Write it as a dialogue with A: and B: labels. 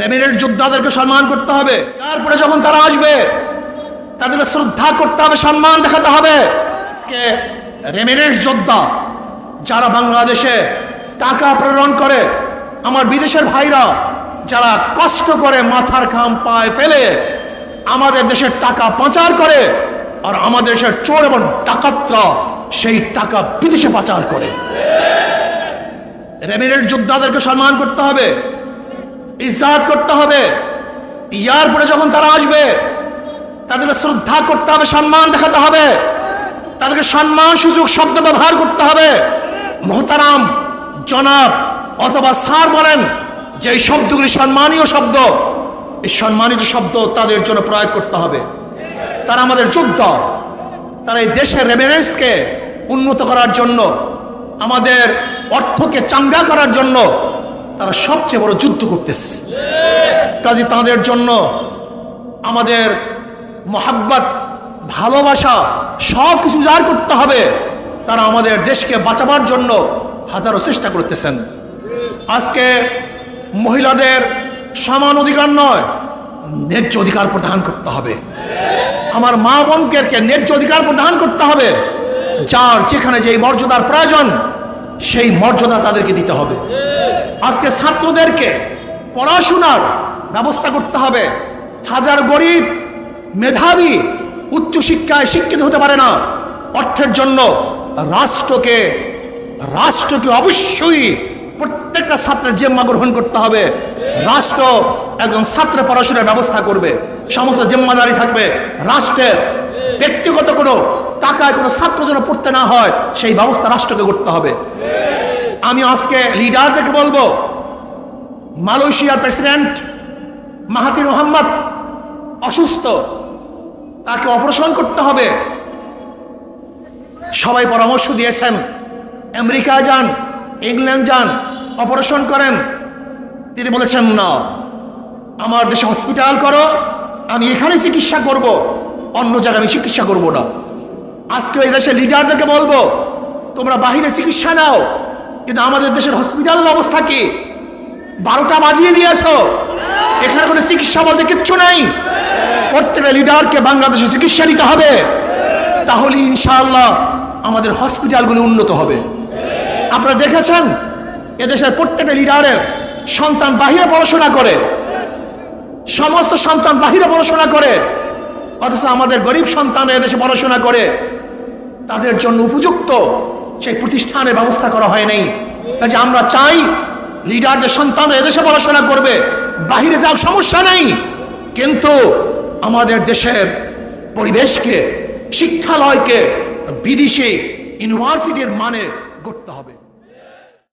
A: রেমিনের যোদ্ধাদেরকে সম্মান করতে হবে। তারপরে যখন তারা আসবে তাদেরকে শ্রদ্ধা করতে হবে, সম্মান দেখাতে হবে। আজকে রেমিনের যোদ্ধা যারা বাংলাদেশে টাকা প্রেরণ করে, আমার বিদেশের ভাইরা যারা কষ্ট করে মাথার খাম পায়ে ফেলে, আমাদের দেশের টাকা পাচার করে আর আমাদের দেশের চোর এবং ডাকাতরা সেই টাকা বিদেশে পাচার করে। রেমিনের যোদ্ধাদেরকে সম্মান করতে হবে। ইজাত করতে হবে। ইয়ার পরে যখন তারা আসবে, তাদেরকে শ্রদ্ধা করতে হবে, সম্মান দেখাতে হবে। তাদেরকে সম্মান, সুযোগ, শব্দ ব্যবহার করতে হবে। মোহতারাম জনাব অথবা স্যার বলেন যে এই শব্দগুলি সম্মানীয় শব্দ। এই সম্মানিত শব্দ তাদের জন্য প্রয়োগ করতে হবে। তারা আমাদের যোদ্ধা। তারা এই দেশের রেমিনেন্সকে উন্নত করার জন্য, আমাদের অর্থকে চাঙ্গা করার জন্য তারা সবচেয়ে বড় যুদ্ধ করতেছে। কাজে তাদের জন্য আমাদের মোহাব্বত, ভালোবাসা সব কিছু জার করতে হবে, তারা আমাদের দেশকে বাঁচাবার জন্য হাজারো চেষ্টা করতেছেন। আজকে মহিলাদের সমান অধিকার নয়, ন্যায্য অধিকার প্রদান করতে হবে। আমার মা বোনকে ন্যায্য অধিকার প্রদান করতে হবে, যার যেখানে যেই মর্যাদার প্রয়োজন সেই মর্যাদা তাদেরকে দিতে হবে। আজকে ছাত্রদেরকে পড়াশোনার ব্যবস্থা করতে হবে। হাজার গরিব, মেধাবী উচ্চশিক্ষায় শিক্ষিত হতে পারে না। অর্থের জন্য রাষ্ট্রকে রাষ্ট্রকে অবশ্যই প্রত্যেকটা ছাত্রের জেম্মা গ্রহণ করতে হবে। রাষ্ট্র একজন ছাত্র পড়াশোনার ব্যবস্থা করবে। সমস্ত জিম্মাদারি থাকবে। রাষ্ট্রের ব্যক্তিগত কোনো টাকায় কোনো ছাত্র যেন পড়তে না হয়, সেই ব্যবস্থা রাষ্ট্রকে করতে হবে। আমি আজকে লিডারদেরকে বলব, মালয়েশিয়ার প্রেসিডেন্ট মাহাতির মোহাম্মদ অসুস্থ, তাকে অপারেশন করতে হবে। সবাই পরামর্শ দিয়েছেন আমেরিকা যান, ইংল্যান্ড যান অপারেশন করেন। তিনি বলেছেন, না, আমার দেশে হসপিটাল করো, আমি এখানে চিকিৎসা করব। অন্য জায়গায় আমি চিকিৎসা করব না। আজকে এই দেশের লিডারদেরকে বলব, তোমরা বাহিরে চিকিৎসা নাও, কিন্তু আমাদের দেশের হসপিটালের অবস্থা কি? বারোটা বাজিয়ে দিয়েছ। এখানে কোনো চিকিৎসা বলতে কিচ্ছু নেই। প্রত্যেকটা লিডারকে বাংলাদেশে চিকিৎসা নিতে হবে। তাহলে ইনশাআল্লাহ আমাদের হসপিটালগুলি উন্নত হবে। আপনারা দেখেছেন? এদেশের প্রত্যেকটা লিডারের সন্তান বাহিরে পড়াশোনা করে। সমস্ত সন্তান বাহিরে পড়াশোনা করে। অথচ আমাদের গরিব সন্তান এদেশে পড়াশোনা করে, তাদের জন্য উপযুক্ত সেই প্রতিষ্ঠানের ব্যবস্থা করা হয় নাই। কাজে আমরা চাই লিডারদের সন্তান এদেশে পড়াশোনা করবে, বাহিরে যাওয়ার সমস্যা নেই। কিন্তু আমাদের দেশের পরিবেশকে, শিক্ষালয়কে, বিদেশি, ইউনিভার্সিটির মানে করতে হবে।